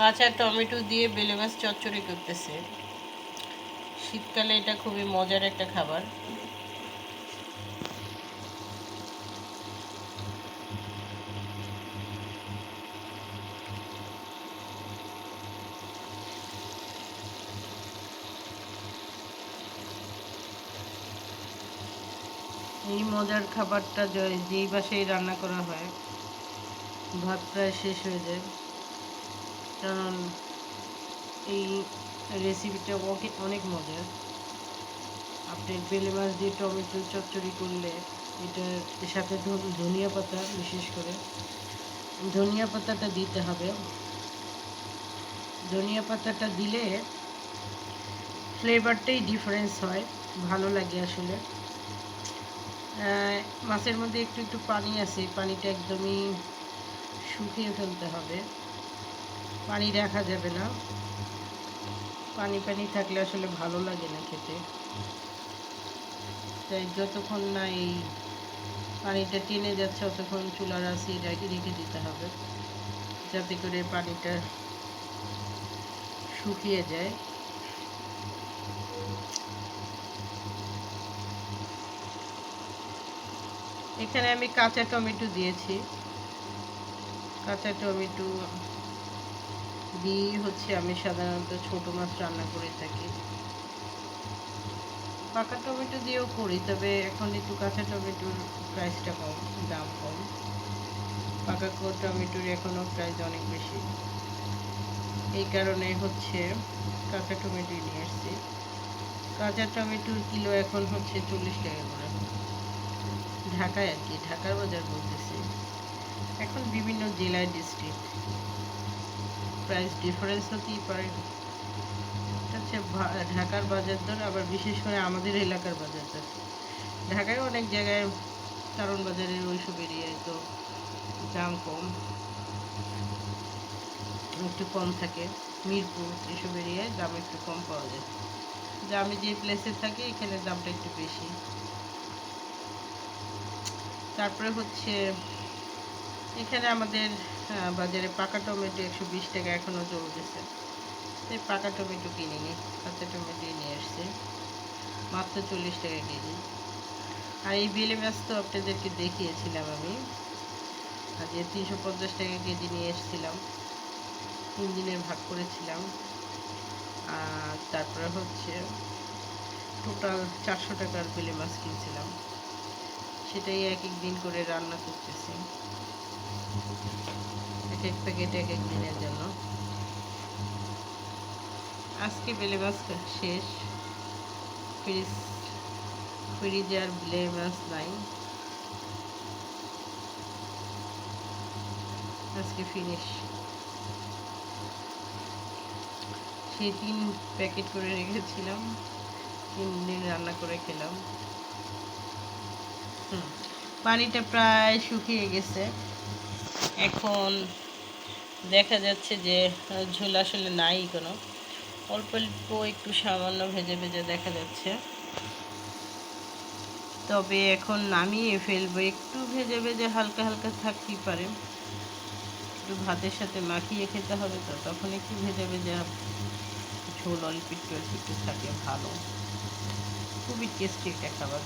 কাঁচা টমেটো দিয়ে বেলে মাছ চচ্চড়ি করতেছে। শীতকালে এটা খুবই মজার একটা খাবার। এই মজার খাবারটা যেই বাসায় রান্না করা হয়, ভাত প্রায় শেষ হয়ে যায়। এই রেসিপিটা অনেক মজার আপনি বেলে মাছ দিয়ে টমেটো চচ্চড়ি করলে এটার সাথে ধনিয়া পাতা বিশেষ করে। ধনিয়া পাতাটা দিতে হবে। ধনিয়া পাতাটা দিলে ফ্লেভারটাই ডিফারেন্স হয়, ভালো লাগে আসলে। মাছের মধ্যে একটু একটু পানি আছে, পানিটা একদমই শুকিয়ে ফেলতে হবে। পানি রাখা যাবে না। পানি পানি থাকলে আসলে ভালো লাগে না খেতে। তাই যতক্ষণ না এই পানিটা টেনে যাচ্ছে ততক্ষণ চুলার রেখে রেখে দিতে হবে, যাতে করে পানিটা শুকিয়ে যায়। এখানে আমি কাঁচা টমেটো দিয়েছি। কাঁচা টমেটো দিয়ে হচ্ছে আমি সাধারণত ছোট মাছ রান্না করে থাকি। পাকা টমেটো দিয়েও করি, তবে এখন একটু কাঁচা টমেটোর প্রাইসটা কম, দাম কম। পাকা টমেটোর এখনও প্রাইস অনেক বেশি। এই কারণে হচ্ছে কাঁচা টমেটো নিয়ে এসছি কাঁচা টমেটোর কিলো এখন হচ্ছে চল্লিশ টাকা করে। ঢাকায় আর কি, ঢাকার বাজার বলতেছি। এখন বিভিন্ন জেলায় ডিস্ট্রিক্ট প্রাইস ডিফারেন্স হতেই পারে হচ্ছে ঢাকার বাজার দর, আবার বিশেষ করে আমাদের এলাকার বাজার দর। ঢাকায় অনেক জায়গায় কারণ বাজারের ওইসব এরিয়ায় তো দাম কম। একটু কম থাকে। মিরপুর এসব এরিয়ায় দাম একটু কম পাওয়া যায়। যে আমি যে প্লেসে থাকি, এখানে দামটা একটু বেশি। তারপরে হচ্ছে এখানে আমাদের বাজারে পাকা টমেটো একশো বিশ টাকা এখনও চলতেছে। তাই পাকা টমেটো কিনে নিই কাঁচা টমেটো নিয়ে আসছে। মাত্র চল্লিশ টাকা কেজি। আর এই বেলে মাছ তো আপনাদেরকে দেখিয়েছিলাম আমি। আর যে তিনশো পঞ্চাশ টাকা কেজি নিয়ে এসেছিলাম। তিন দিনের ভাগ করেছিলাম। আর তারপরে হচ্ছে টোটাল চারশো টাকার বেলে মাছ কিনছিলাম। সেটাই এক এক দিন করে রান্না করতেছি। এক এক প্যাকেট এক এক দিনের জন্য। আজকে বেলে মাছ শেষ। ফ্রিজ ফ্রিজে আর বেলে মাছ নাই। আজকে ফিনিশ সেই তিন প্যাকেট করে রেখেছিলাম। তিন দিন রান্না করে খেলাম। পানিটা প্রায় শুকিয়ে গেছে। এখন দেখা যাচ্ছে যে ঝোল আসলে নাই কোনো অল্প অল্প একটু সামান্য ভেজে ভেজে দেখা যাচ্ছে। তবে এখন নামিয়ে ফেলব। একটু ভেজে ভেজে হালকা হালকা থাকতেই পারে। একটু ভাতের সাথে মাখিয়ে খেতে হবে তো, তখন একটু ভেজে ভেজে ঝোল অল্প একটু অল্প একটু থাকলে ভালো। খুবই টেস্টি একটা খাবার।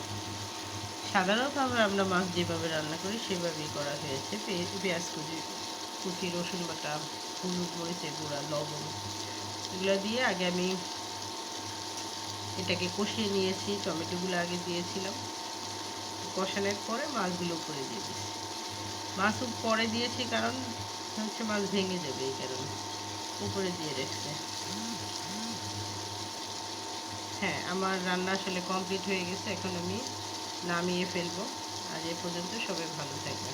সাধারণত আমরা আমরা মাছ যেভাবে রান্না করি, সেভাবেই করা হয়েছে। পেঁয়াজ কুচি কুচি, রসুন বাটা, হলুদ মরিচের গুঁড়া লবণ, এগুলো দিয়ে আগে আমি এটাকে কষিয়ে নিয়েছি, টমেটোগুলো আগে দিয়েছিলাম। কষানোর পরে মাছগুলো উপরে দিয়ে দিয়েছি। মাছ পরে দিয়েছি কারণ হচ্ছে মাছ ভেঙে যাবে এই কারণে, উপরে দিয়ে রেখেছে। হ্যাঁ আমার রান্না আসলে কমপ্লিট হয়ে গেছে, এখন আমি নামিয়ে ফেলব। আর এ পর্যন্ত সবাই ভালো থাকবে